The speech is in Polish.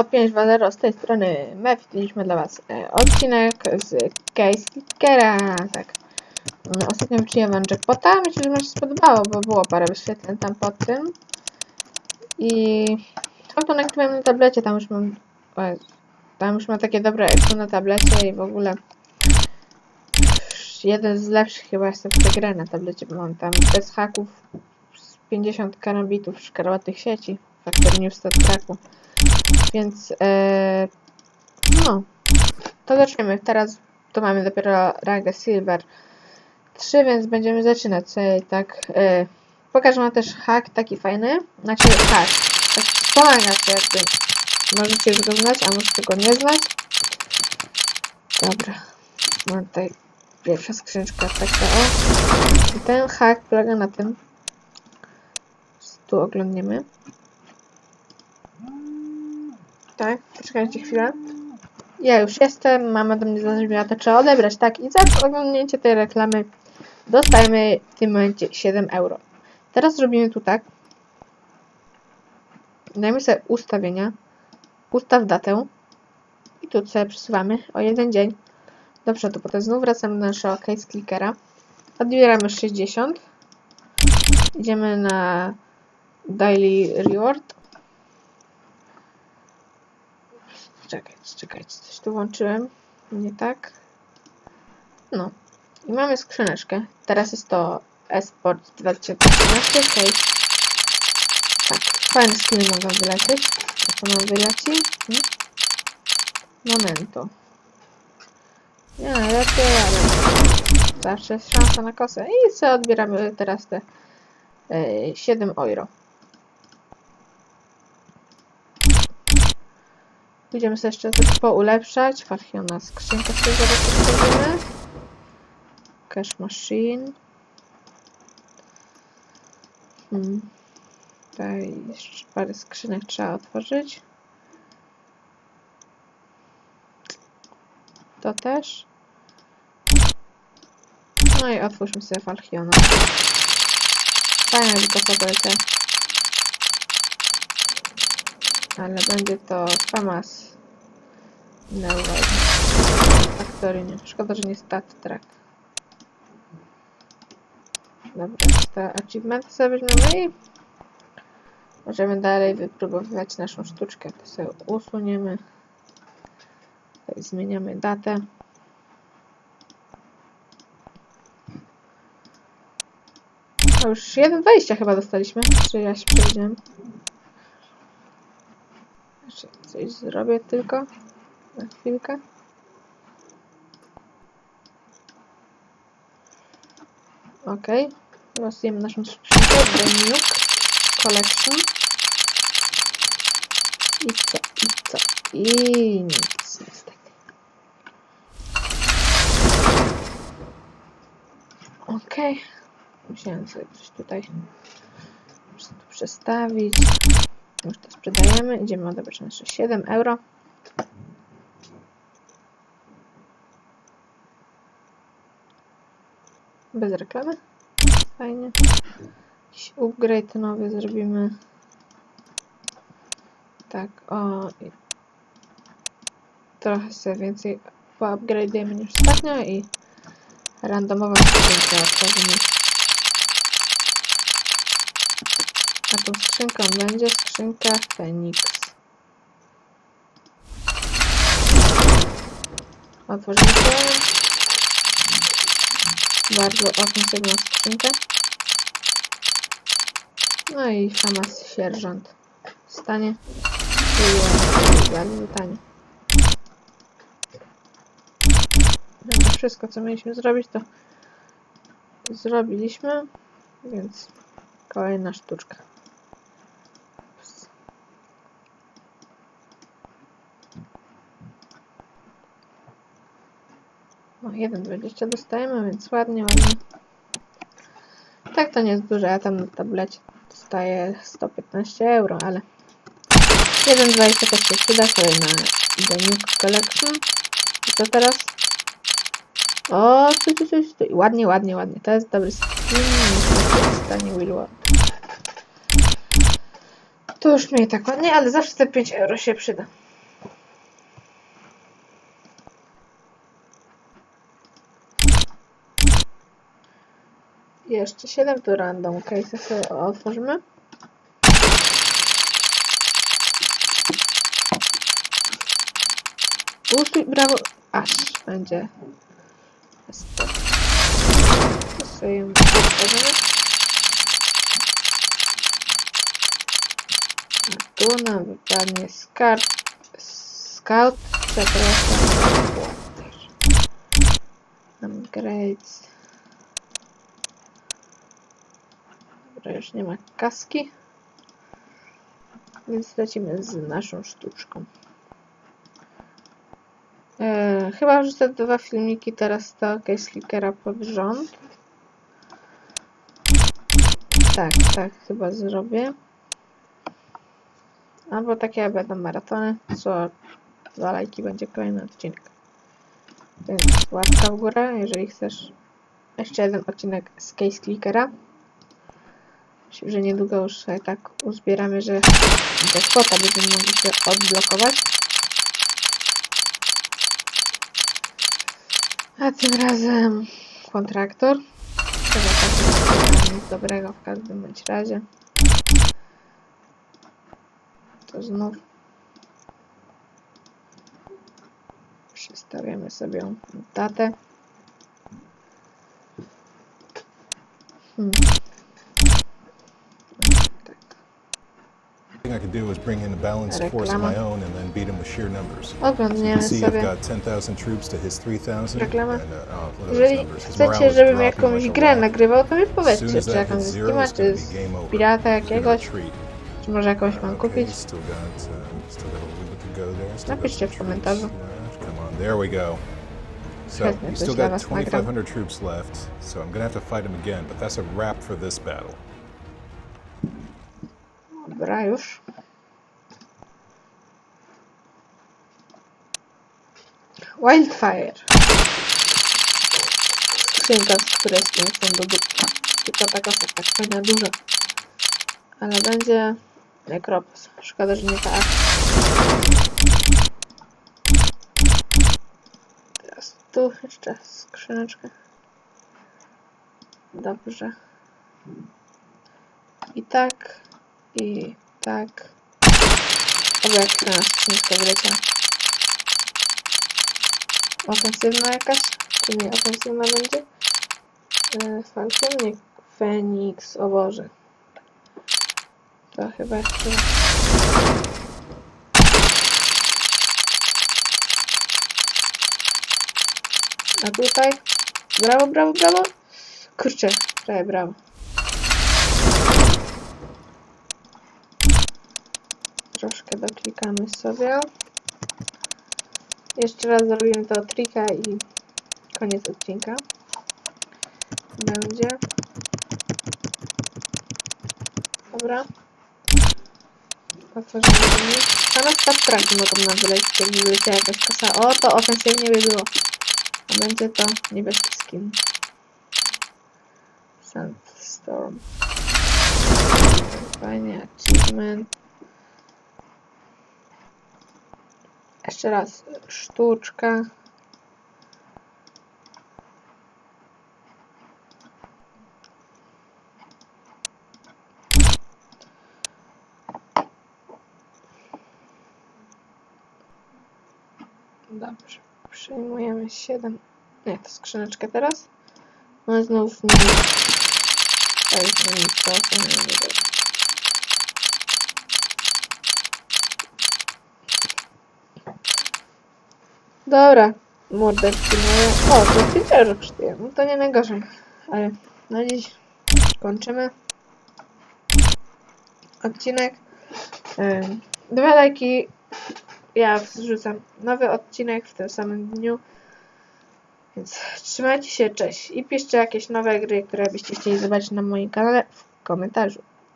Halo, 520 z tej strony Mef. Mieliśmy dla Was e, odcinek z Case Kickera. Tak. Mm, Ostatnio Wam jackpota. Myślę, że Wam się spodobało, bo było parę wyświetleń tam pod tym. I to nagrywałem na tablecie. Tam już mam. Jezu, Tam już mam takie dobre ekran na tablecie i w ogóle. Jeden z lepszych chyba jestem w tę grę na tablecie, bo mam tam bez haków z 50 karambitów szkarłatych sieci. Factory News Tracku. Więc e, no, to zaczniemy. Teraz to mamy dopiero rangę Silver 3, więc będziemy zaczynać sobie tak. E, pokażę wam też hack taki fajny. Znaczy hack. Tak pomaga się jakby. Możecie go znać, a możecie go nie znać. Dobra. Mam tutaj pierwsza skrzyneczka taka o. I ten hack polega na tym. Tu oglądniemy. Tak, poczekajcie chwilę. Ja już jestem, mama do mnie zadzwoniła, to trzeba odebrać, tak? I za oglądnięcie tej reklamy dostajemy w tym momencie 7 euro. Teraz zrobimy tu tak. Dajmy sobie ustawienia. Ustaw datę. I tu sobie przesuwamy o jeden dzień. Do przodu, potem znów wracamy do naszego case clickera. Odbieramy 60. Idziemy na daily reward. Czekajcie, czekajcie, coś tu włączyłem. Nie tak. No. I mamy skrzyneczkę. Teraz jest to Esport 2013 case. Tak, fajne skiny mogą wylecieć. Jak ono wyleci? Hmm? Momento. Nie najlepiej, ale zawsze jest szansa na kosę. I co odbieramy teraz te e, 7 euro. Będziemy sobie jeszcze coś poulepszać. Falchiona skrzynka sobie zaraz odstawimy. Cash machine. Hmm. Tutaj jeszcze parę skrzynek trzeba otworzyć. To też. No i otwórzmy sobie Falchiona. Fajna tylko tabelka. Ale będzie to FAMAS. No Factory nie. Szkoda, że nie stat track. Dobra, te achievement sobie weźmiemy i możemy dalej wypróbowywać naszą sztuczkę. To sobie usuniemy. Tutaj zmieniamy datę. A już 1.20 chyba dostaliśmy. Czy ja się? Coś zrobię tylko. Na chwilkę. Ok. Losujemy naszą skrzynkę. The Nuke Collection. I co? I co? I nic niestety. Ok. Musiałem sobie coś tutaj przestawić. Już to sprzedajemy. Idziemy odebrać nasze 7 euro. Bez reklamy. Fajnie. Jakiś upgrade nowy zrobimy. Tak, o. Trochę sobie więcej poupgrade'ujemy niż ostatnio i randomową skrzynkę otworzymy. A tą skrzynką będzie skrzynka Phoenix. Otworzymy. Bardzo ofensywną skrzynkę. No i Hamas sierżant. Stanie. Bardzo tanie. Wszystko co mieliśmy zrobić to zrobiliśmy. Więc kolejna sztuczka. No 1,20 dostajemy, więc ładnie, ładnie. Tak to nie jest duże, ja tam na tablecie dostaję 115 euro, ale 1,20 też się przyda sobie na The Nuke Collection. I co teraz? O, stój, stój, stój, stój. Ładnie, ładnie, ładnie. To jest dobry skin. Niestety dostanie Will Ward. To już mnie tak ładnie, ale zawsze te 5 euro się przyda. Jeszcze 7 tu random case'a sobie otworzymy. Usuj, brawo. Aż będzie. To sobie otworzymy. Tu nam wypadnie skarb. Scout. Przepraszam. Upgrades. Dobra, już nie ma kaski. Więc lecimy z naszą sztuczką. E, chyba wrzucę dwa filmiki teraz to Case Clickera pod rząd. Tak, tak, chyba zrobię. Albo takie będą maratony, co dwa lajki będzie kolejny odcinek. Więc łapka w górę, jeżeli chcesz jeszcze jeden odcinek z Case Clickera. Że niedługo już sobie tak uzbieramy, że do spota będziemy mogli się odblokować. A tym razem kontraktor. Tak nic dobrego w każdym bądź razie. To znów przestawiamy sobie datę. Hmm. Thing I could do is bring in a balanced force of my own and then beat him with sheer numbers. You can see I've got 10,000 troops to his 3,000. And, Reklama. uh, oh, look at those Jeżeli numbers. His morale chcecie, is żebym dropping jakąś like a grę rock. nagrywał, to mi soon powiedzcie, as czy that jakąś hits zero, Steama, it's czy gonna z be game over. pirata It's gonna jakiegoś, retreat. czy może jakąś mam Okay, kupić. still got, uh, still got a little bit to go there. Still got Napiszcie some w komentarzu. troops left. Come on, there we go. So Chętnie you coś still dla got was nagram. 2,500 troops left. So I'm gonna have to fight him again, but that's a wrap for this battle. Dobra, już. Wildfire. Skrzynka, z której jestem do dupy. Tylko taka tak fajna, duża. Ale będzie Necropos. Szkoda, że nie ta. Teraz tu jeszcze skrzyneczkę. Dobrze. I tak. I tak. Oby jak na skrzynkę wyleciała. Ofensywna jakaś? Czy nie ofensywna będzie? E, Falcon? Nie. Feniks, o Boże. To chyba jeszcze... A tutaj? Brawo, brawo, brawo! Kurczę, prawie brawo. Troszkę doklikamy sobie. Jeszcze raz zrobimy to trika i koniec odcinka. Będzie. Dobra. Otworzymy. Same stat traki mogą nam wylecieć, jakby wyleciała jakaś kasa. O, to ofensywnie by było. A będzie to niebieski skin. Sandstorm. Fajnie, achievement. Jeszcze raz, sztuczka. Dobrze, przyjmujemy 7. Nie, to skrzyneczkę teraz. No znów nie. Tak, nic to nie będzie. Dobra, mordeczki moje. O, to Twitterze kosztuje. No to nie najgorzej. Ale na dziś kończymy odcinek. Dwa lajki. Ja wrzucam nowy odcinek w tym samym dniu. Więc trzymajcie się, cześć. I piszcie jakieś nowe gry, które byście chcieli zobaczyć na moim kanale w komentarzu.